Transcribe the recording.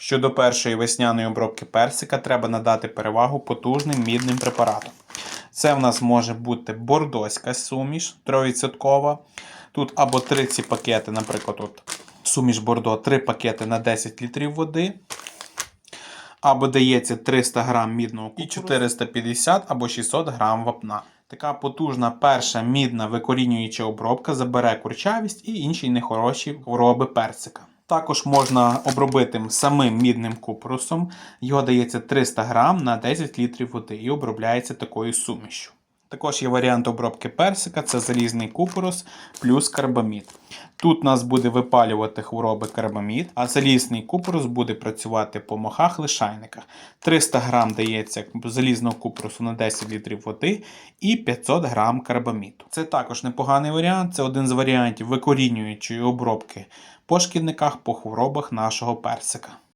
Щодо першої весняної обробки персика, треба надати перевагу потужним мідним препаратам. Це в нас може бути бордоська суміш 3%. Тут або 3 ці пакети, наприклад, от суміш бордо, 3 пакети на 10 літрів води. Або дається 300 грам мідного і 450 або 600 грам вапна. Така потужна перша мідна викорінююча обробка забере курчавість і інші нехороші хвороби персика. Також можна обробити самим мідним купрусом. Його дається 300 грам на 10 літрів води і обробляється такою сумішю. Також є варіант обробки персика це залізний купорос плюс карбамід. Тут нас буде випалювати хвороби карбамід, а залізний купорос буде працювати по мохах лишайниках. 300 грам дається залізного купоросу на 10 літрів води і 500 грам карбаміду. Це також непоганий варіант, це один з варіантів викорінюючої обробки по шкідниках по хворобах нашого персика.